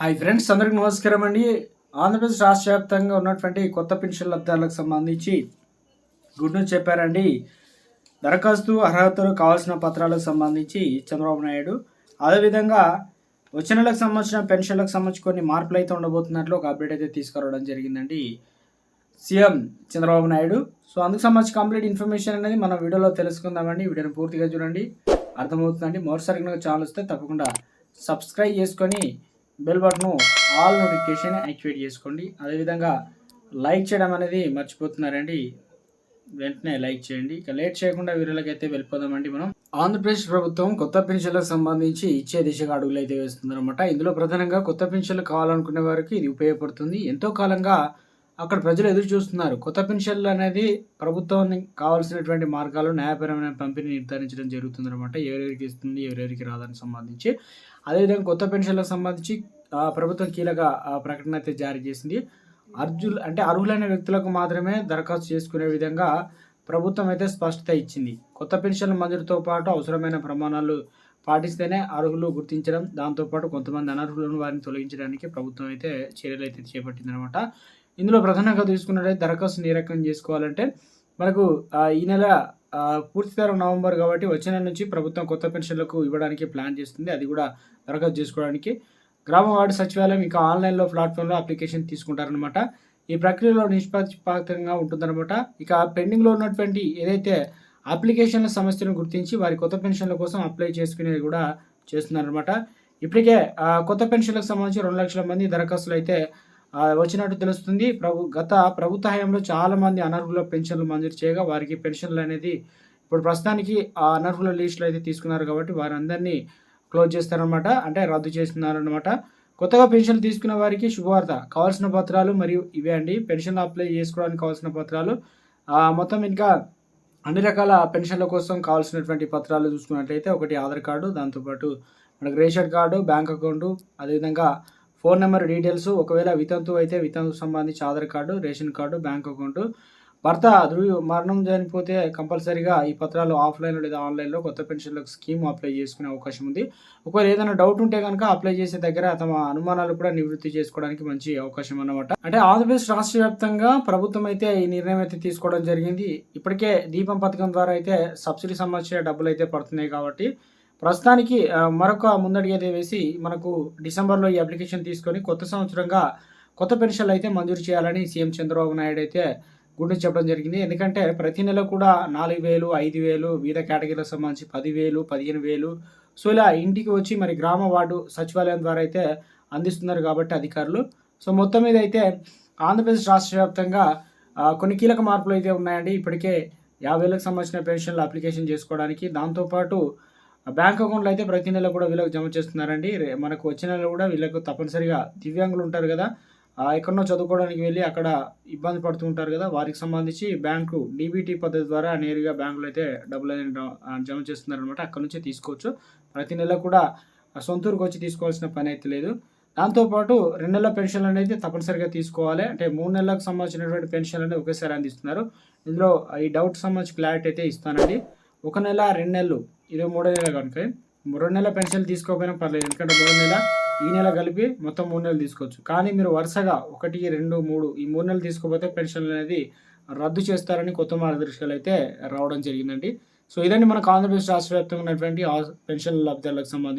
Hi friends అందరికి నమస్కారం అండి. ఆంధ్రప్రదేశ్ రాష్ట్ర వ్యాప్తంగా ఉన్నటువంటి కొత్త పెన్షన్ లబ్ధాలకు సంబంధించి గుడ్ న్యూస్ చెప్పారండి. దరఖాస్తు అర్హతలు కావాల్సిన పత్రాలకు సంబంధించి చంద్రబాబు నాయుడు. అదేవిధంగా వచ్చే నెలకు సంబంధించిన పెన్షన్లకు సంబంధించి కొన్ని మార్పులు అయితే ఉండబోతున్నట్లు ఒక అప్డేట్ అయితే తీసుకురావడం జరిగిందండి. సీఎం చంద్రబాబు నాయుడు. సో అందుకు సంబంధించి కంప్లీట్ ఇన్ఫర్మేషన్ అనేది మనం వీడియోలో తెలుసుకుందామండి. వీడియోని పూర్తిగా చూడండి. అర్థమవుతుందండి. మరోసారి కనుక ఛానల్ వస్తే తప్పకుండా సబ్స్క్రైబ్ చేసుకొని bell button all notification activate చేసుకోండి. అదేవిధంగా లైక్ చేయడం అనేది మర్చిపోతున్నారండి. వెంటనే లైక్ చేయండి. ఇక లేట్ చేయకుండా వీరులకి అయితే వెళ్ళిపోదామండి మనం. ఆంధ్రప్రదేశ్ ప్రభుత్వం కొత్త పెన్షన్లకు సంబంధించి ఇచ్చే దిశగా అడుగులు అయితే వేస్తుందన్నమాట. ఇందులో ప్రధానంగా కొత్త పెన్షన్లు కావాలనుకునే వారికి ఇది ఉపయోగపడుతుంది. ఎంతో కాలంగా అక్కడ ప్రజలు ఎదురు చూస్తున్నారు. కొత్త పెన్షన్లు అనేది ప్రభుత్వం కావాల్సినటువంటి మార్గాలు న్యాయపరమైన పంపిణీ నిర్ధారించడం జరుగుతుంది అనమాట ఎవరెవరికి ఇస్తుంది ఎవరెవరికి రాదని సంబంధించి. అదేవిధంగా కొత్త పెన్షన్లకు సంబంధించి ప్రభుత్వం కీలక ప్రకటన అయితే జారీ చేసింది. అర్జులు అంటే అర్హులైన వ్యక్తులకు మాత్రమే దరఖాస్తు చేసుకునే విధంగా ప్రభుత్వం అయితే స్పష్టత ఇచ్చింది. కొత్త పెన్షన్ల మంజూరుతో పాటు అవసరమైన ప్రమాణాలు పాటిస్తేనే అర్హులు గుర్తించడం. దాంతోపాటు కొంతమంది అనర్హులను వారిని తొలగించడానికి ప్రభుత్వం అయితే చర్యలు అయితే చేపట్టిందనమాట ఇందులో ప్రధానంగా తీసుకున్నట్లయితే దరఖాస్తు నిరాకరణ చేసుకోవాలంటే మనకు ఈ నెల ఆ, పూర్తి తరం నవంబర్ కాబట్టి వచ్చే నెల నుంచి ప్రభుత్వం కొత్త పెన్షన్లకు ఇవ్వడానికి ప్లాన్ చేస్తుంది. అది కూడా దరఖాస్తు చేసుకోవడానికి. గ్రామ వార్డు సచివాలయం ఇంకా ఆన్లైన్లో ప్లాట్ఫామ్లో అప్లికేషన్ తీసుకుంటారనమాట ఈ ప్రక్రియలో నిష్పక్షపాతంగా ఉంటుందన్నమాట. ఇక పెండింగ్లో ఉన్నటువంటి ఏదైతే అప్లికేషన్ల సమస్యను గుర్తించి వారి కొత్త పెన్షన్ల కోసం అప్లై చేసుకునేది కూడా చేస్తున్నారనమాట ఇప్పటికే కొత్త పెన్షన్లకు సంబంధించి రెండు లక్షల మంది దరఖాస్తులు అయితే వచ్చినట్టు తెలుస్తుంది. ప్రభు గత ప్రభుత్వ హయాంలో చాలామంది అనర్హుల పెన్షన్లు మంజూరు చేయగా వారికి పెన్షన్లు అనేది ఇప్పుడు ప్రస్తుతానికి ఆ అనర్హుల లిస్టులు అయితే తీసుకున్నారు కాబట్టి వారందరినీ క్లోజ్ చేస్తారనమాట అంటే రద్దు చేస్తున్నారనమాట కొత్తగా పెన్షన్ తీసుకున్న వారికి శుభవార్త. కావాల్సిన పత్రాలు మరియు ఇవే అండి. పెన్షన్లు అప్లై చేసుకోవడానికి కావాల్సిన పత్రాలు. మొత్తం ఇంకా అన్ని రకాల పెన్షన్ల కోసం కావాల్సినటువంటి పత్రాలు చూసుకున్నట్లయితే ఒకటి ఆధార్ కార్డు దాంతోపాటు మనకు రేషన్ కార్డు బ్యాంక్ అకౌంటు అదేవిధంగా ఫోన్ నెంబర్ డీటెయిల్స్ ఒకవేళ వితంతు అయితే వితంతు సంబంధించి Aadhaar card ration card bank account. భర్త ధృవి మరణం చనిపోతే కంపల్సరీగా ఈ పత్రాలు ఆఫ్లైన్ లేదా ఆన్లైన్లో కొత్త పెన్షన్లకు స్కీమ్ అప్లై చేసుకునే అవకాశం ఉంది. ఒకవేళ ఏదైనా డౌట్ ఉంటే కనుక అప్లై చేసే దగ్గర తమ అనుమానాలు కూడా నివృత్తి చేసుకోవడానికి మంచి అవకాశం అన్నమాట. అంటే ఆంధ్రప్రదేశ్ రాష్ట్ర వ్యాప్తంగా ప్రభుత్వం అయితే ఈ నిర్ణయం అయితే తీసుకోవడం జరిగింది. ఇప్పటికే దీపం పథకం ద్వారా అయితే సబ్సిడీ సంబంధించిన డబ్బులు అయితే పడుతున్నాయి కాబట్టి ప్రస్తుతానికి మరొక ముందడి వేసి మనకు డిసెంబర్లో ఈ అప్లికేషన్ తీసుకొని కొత్త సంవత్సరంగా కొత్త పెన్షన్లు అయితే మంజూరు చేయాలని సీఎం చంద్రబాబు నాయుడు అయితే గుండె చెప్పడం జరిగింది. ఎందుకంటే ప్రతి నెల కూడా నాలుగు వేలు ఐదు వేలు వివిధ కేటగిరీలకు సంబంధించి పదివేలు పదిహేను వేలు. సో ఇలా ఇంటికి వచ్చి మరి గ్రామ వార్డు సచివాలయం ద్వారా అయితే అందిస్తున్నారు కాబట్టి అధికారులు. సో మొత్తం మీద అయితే ఆంధ్రప్రదేశ్ రాష్ట్ర వ్యాప్తంగా కొన్ని కీలక మార్పులు అయితే ఉన్నాయండి. ఇప్పటికే యాభై వేలకు సంబంధించిన పెన్షన్లు అప్లికేషన్ చేసుకోవడానికి. దాంతోపాటు బ్యాంక్ అకౌంట్లో అయితే ప్రతి నెల కూడా వీళ్ళకి జమ చేస్తున్నారండి. మనకు వచ్చే నెల కూడా వీళ్ళకు తప్పనిసరిగా దివ్యాంగులు ఉంటారు కదా ఎక్కడనో చదువుకోవడానికి వెళ్ళి అక్కడ ఇబ్బంది పడుతూ ఉంటారు కదా వారికి సంబంధించి బ్యాంకు డీబీటీ పద్ధతి ద్వారా నేరుగా బ్యాంకులో అయితే డబ్బులు అనేది జమ చేస్తున్నారనమాట అక్కడ నుంచే తీసుకోవచ్చు. ప్రతి నెల కూడా సొంతూరుకు వచ్చి తీసుకోవాల్సిన పని అయితే లేదు. దాంతోపాటు రెండు నెలల పెన్షన్లు అనేది తప్పనిసరిగా తీసుకోవాలి. అంటే మూడు నెలలకు సంబంధించినటువంటి పెన్షన్ అనేది ఒకేసారి అందిస్తున్నారు. ఇందులో ఈ డౌట్ సంబంధించి క్లారిటీ అయితే ఇస్తానండి. ఒక నెల రెండు నెలలు ఇది మూడో నెల కనుక. రెండు నెల పెన్షన్ తీసుకోకపోయినా పర్లేదు. ఎందుకంటే మూడో నెల ఈ నెల కలిపి మొత్తం మూడు నెలలు తీసుకోవచ్చు. కానీ మీరు వరుసగా ఒకటి రెండు మూడు ఈ మూడు నెలలు తీసుకోకపోతే పెన్షన్ అనేది రద్దు చేస్తారని కొత్త మార్గదర్శకాలు అయితే రావడం జరిగిందండి. సో ఇదండి మనకు ఆంధ్రప్రదేశ్ రాష్ట్ర వ్యాప్తంగా ఉన్నటువంటి పెన్షన్ లబ్ధాలకు సంబంధించి